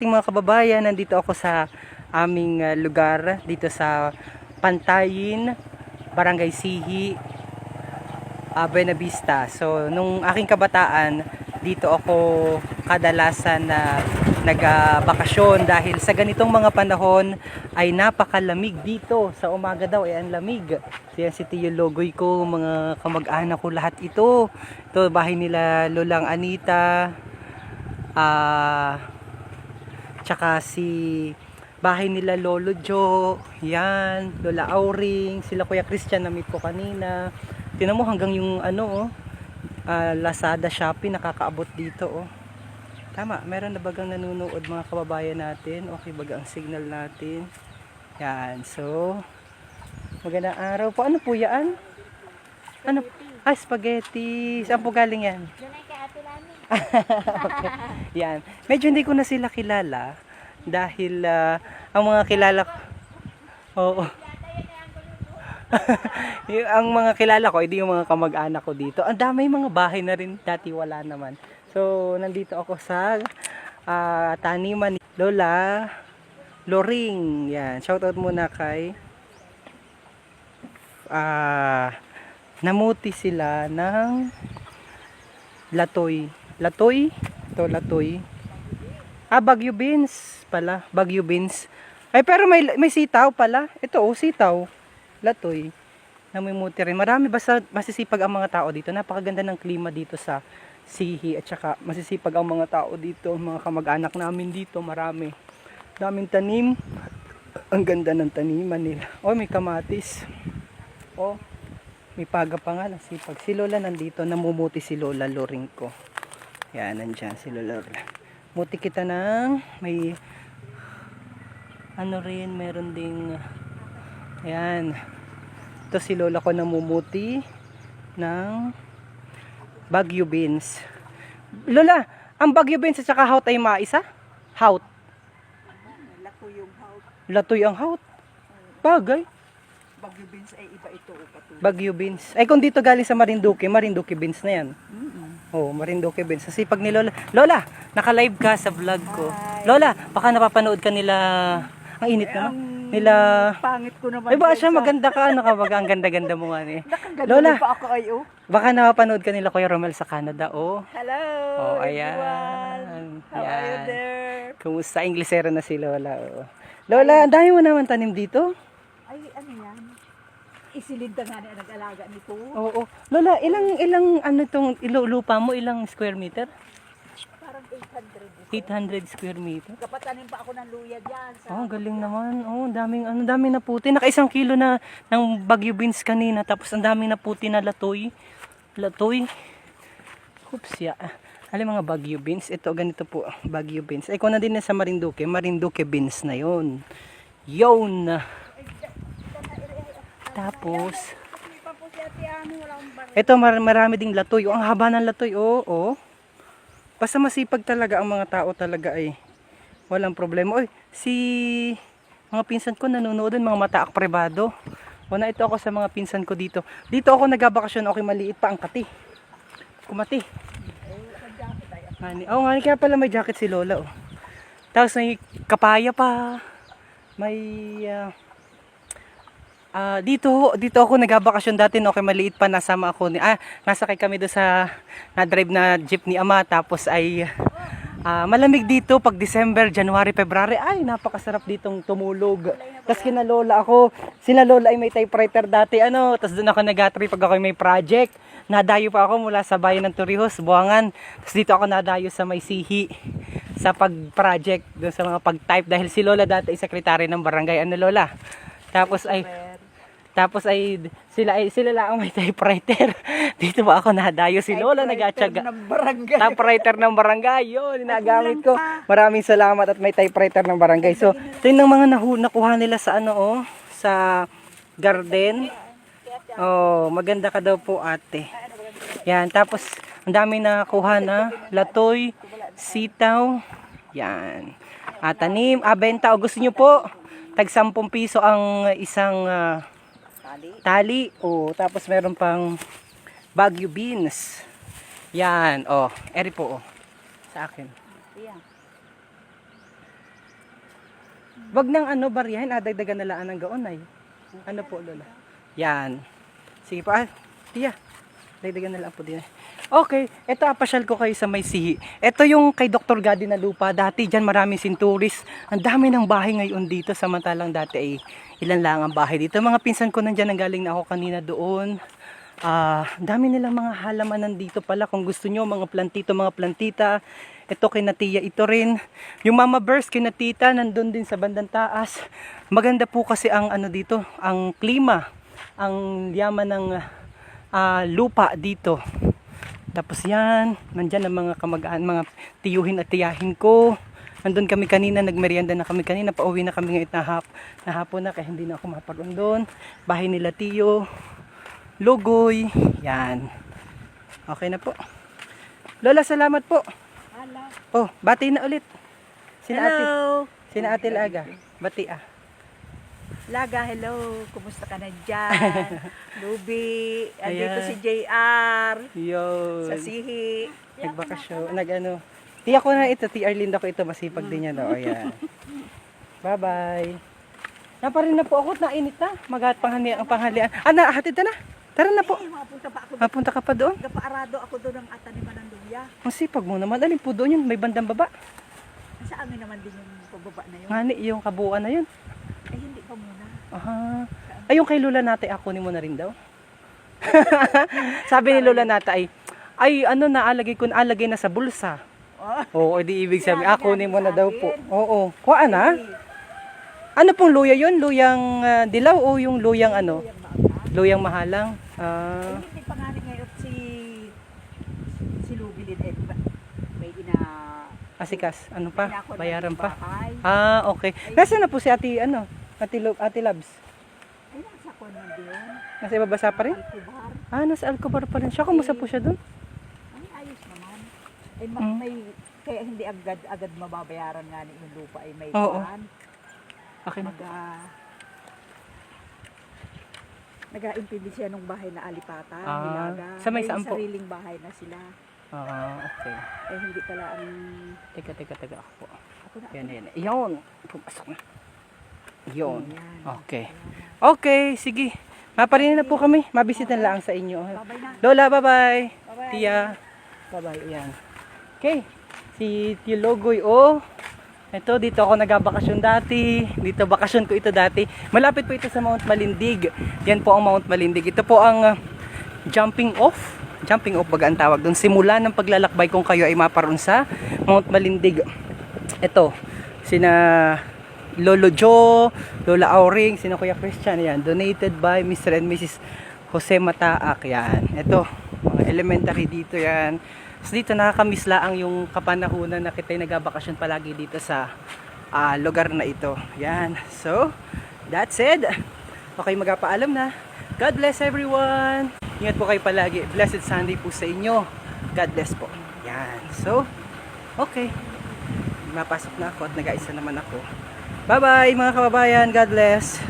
ating mga kababayan, nandito ako sa aming uh, lugar dito sa Pantayin, Barangay Sihi, uh, Buena Vista. So, nung aking kabataan, dito ako kadalasan na nagbakasyon dahil sa ganitong mga panahon ay napakalamig dito. Sa umaga daw ay ang lamig. So, yan si Tio Logoy ko, mga kamag-anak ko lahat ito. Ito bahay nila Lolang Anita. Ah, tsaka si bahay nila Lolo Jo, yan, Lola Auring, sila Kuya Christian na meet ko kanina. Tinan mo hanggang yung ano oh, ah, Lazada, Shopee nakakaabot dito oh. Tama, meron na bagang nanonood mga kababayan natin. Okay baga ang signal natin. Yan, so magandang araw po. Ano po yan? Ano? Ah, spaghetti. Saan po galing yan? Doon ay kay Ate Lani. Yan. Medyo hindi ko na sila kilala dahil ah, ang mga kilala ko Oo. ang mga kilala ko, hindi yung mga kamag-anak ko dito. Ang dami mga bahay na rin, dati wala naman. So, nandito ako sa ah, taniman ni Lola Loring. Yan. Shoutout muna kay ah namuti sila ng latoy. Latoy? Ito, latoy. Ah, Bagyo beans pala. Bagyo beans. Ay, pero may, may sitaw pala. Ito, oh, sitaw. Latoy. Namumuti rin. Marami basta masisipag ang mga tao dito. Napakaganda ng klima dito sa Sihi. At saka masisipag ang mga tao dito. Mga kamag-anak namin dito. Marami. Daming tanim. Ang ganda ng taniman nila. Oh, may kamatis. Oh, may paga pa nga nasipag. Si Lola nandito, namumuti si Lola Loring ko. Yan, nandyan si Lola. Muti kita ng may ano rin, meron ding ayan. Ito si Lola ko namumuti ng Bagyo beans. Lola, ang Bagyo beans at saka haut ay maisa? Haut. Lako yung house. Latoy ang haut. Bagay. Bagyo beans ay iba ito o patuloy. Bagyo beans. Ay kung dito galing sa Marinduque, Marinduque beans na yan. Oh, Marinduque beans. Sa sipag ni Lola. Lola, naka-live ka sa vlog ko. Hi. Lola, baka napapanood ka nila. Ang init naman. Nila. Pangit ko naman. Ay ba siya maganda ka ano ka baga ang ganda-ganda mo nga. Nakaganon Lola. pa ako ay oh. Baka napapanood ka nila Kuya Romel sa Canada. Oh. Hello Oh, everyone. ayan. How are you there? Kumusta? Inglesero na si Lola. Oh. Lola, ang dami mo naman tanim dito. Yan? Isilinda nga na nag-alaga nito. Oo. Lola, ilang ilang ano tong lupa mo? Ilang square meter? Parang 800. ito. 800 square meter. Kapatanim pa ako ng luya dyan. Sa Oh, galing naman. Oh, daming ano, daming na puti. Naka isang kilo na ng bagyo beans kanina tapos ang daming na puti na latoy. Latoy. Oops, ya. Alam mga bagyo beans, ito ganito po, bagyo beans. Ay, kung na din na sa Marinduque, Marinduque beans na 'yon. Yun. Tapos, Hindi pa po si Ate Ano, wala akong bar. ito mar- marami ding latoy. Oh, ang haba ng latoy, oh, oh. Basta masipag talaga ang mga tao talaga ay walang problema. Oy, si mga pinsan ko nanonood din, mga mataak privado. O na ito ako sa mga pinsan ko dito. Dito ako nagbabakasyon, okay maliit pa ang kati. Kumati. Hani. Oh, ngani kaya pala may jacket si Lola oh. Tapos may kapaya pa. May ah, Ah, dito dito ako nagbabakasyon dati no kay maliit pa nasama ako ni ah nasakay kami do sa na drive na jeep ni ama tapos ay ah, malamig dito pag December, January, February ay napakasarap ditong tumulog. Tapos kina lola ako, sila lola ay may typewriter dati ano, tapos doon ako nag-trip pag ako may project. Nadayo pa ako mula sa bayan ng Torrijos, Buangan. Tapos dito ako nadayo sa may sihi sa pag-project doon sa mga pag-type dahil si lola dati ay sekretary ng barangay ano lola. Tapos ay tapos ay sila ay sila lang ang may typewriter. Dito ba ako nadayo si Lola nagatsaga. Typewriter ng barangay. Yun, ginagamit ko. Maraming salamat at may typewriter ng barangay. So, ito yung mga nakuha nila sa ano oh, sa garden. Oh, maganda ka daw po ate. Yan, tapos ang dami na kuha na latoy, sitaw. Yan. At tanim, ah, benta. O gusto nyo po, tag 10 piso ang isang ah, Tali. tali. O, tapos meron pang Baguio beans. Yan, oh, eri po, oh. Sa akin. Ayan. Wag nang ano, baryahin, adagdagan na laan ng gaon ay. Ano po, Lola? Yan. Sige pa, ah, tiya. Dagdagan na lang po din. Okay, ito apasyal ko kayo sa may sihi. Ito yung kay Dr. Gadi na lupa. Dati dyan maraming sinturis. Ang dami ng bahay ngayon dito. Samantalang dati ay ilan lang ang bahay dito. Mga pinsan ko nandyan, nanggaling na ako kanina doon. Ah, ang dami nilang mga halamanan dito pala. Kung gusto nyo, mga plantito, mga plantita. Ito kay Natia, ito rin. Yung Mama Burst kay Natita, nandun din sa bandang taas. Maganda po kasi ang ano dito, ang klima, ang yaman ng ah, lupa dito. Tapos yan, nandyan ang mga kamagaan, mga tiyuhin at tiyahin ko. Nandun kami kanina, nagmerienda na kami kanina, pauwi na kami ngayon na, hap, na hapon na, kaya hindi na ako maparoon doon. Bahay nila tiyo, Lugoy, yan. Okay na po. Lola, salamat po. Hala. Oh, bati na ulit. Sina ate, Hello. sina ate Laga. Bati ah. Laga, hello. Kumusta ka na dyan? Luby. Andito Ayan. si JR. Yun. Sa Sihi. Nagbakasyon. Nag ano. Tiyak ko na ito. Ti Arlinda ko ito. Masipag din yan. O, ayan. Bye-bye. Naparin na po ako. Nainit na. Maghat panghali ang panghalian. Ah, na, hatid na na. Tara na po. Eh, mapunta pa ako. Mapunta ka pa doon. Gapaarado ako doon ng ataniman ng luya. Ang sipag mo naman. Alin po doon yun. May bandang baba. Sa amin naman din yung pababa na yun. Ngani, yung kabuuan na yun. Eh, hindi pa muna. Aha. Ay, yung kay Lola Nate, ako ni mo na rin daw. Sabi ni Lola Nate ay, ay ano na, alagay ko alagay na sa bulsa. Oh. Oo, di ibig sabihin, ako ni mo na daw po. Oo, kuha na. Ano pong luya yun? Luyang ah, dilaw o yung luyang ano? Luyang mahalang? Ah, hindi pa nga rin ngayon si si Luby din eh. ba- May ina asikas. Ano pa? Bayaran pa? Ah, okay. Nasaan na po si Ate, ano? Ate, Lo, Ate Labs? Ay, nasa ko na doon. Nasa ibabasa pa rin? Alcobar. Ah, nasa Alcobar pa rin siya. Kumusta po siya doon? Ay, ayos naman. Eh, ma- Mm. may, kaya hindi agad agad mababayaran nga ni yung lupa ay may Oo. kuhan. Okay na. Mag, ah, nag-aintindi siya nung bahay na alipatan, Ah, nilaga. sa may saan po? sariling bahay na sila. Ah, okay. Eh, hindi pala ang... Teka, teka, teka ako po. Ako na, Yan, yan. Yun. Pumasok na. Yun. Okay. Okay, sige. Maparin na po kami. Mabisita lang sa inyo. Na. Lola, bye-bye. Bye-bye. Tia, bye-bye. Yan. Okay. Si Tio Logoy, oh. Ito, dito ako nagabakasyon dati. Dito, bakasyon ko ito dati. Malapit po ito sa Mount Malindig. Yan po ang Mount Malindig. Ito po ang uh, jumping off. Jumping off baga ang tawag doon. Simula ng paglalakbay kung kayo ay maparoon sa Mount Malindig. Ito, sina Lolo Joe, Lola Auring, sina Kuya Christian, yan. Donated by Mr. and Mrs. Jose Mataak, yan. Ito, mga elementary dito yan. So dito nakakamiss laang yung kapanahunan na kita'y nagabakasyon palagi dito sa ah, lugar na ito. Yan. So, that's it. Okay, magpapaalam na. God bless everyone. Ingat po kayo palagi. Blessed Sunday po sa inyo. God bless po. Yan. So, okay. Mapasok na ako at nag-aisa naman ako. Bye-bye mga kababayan. God bless.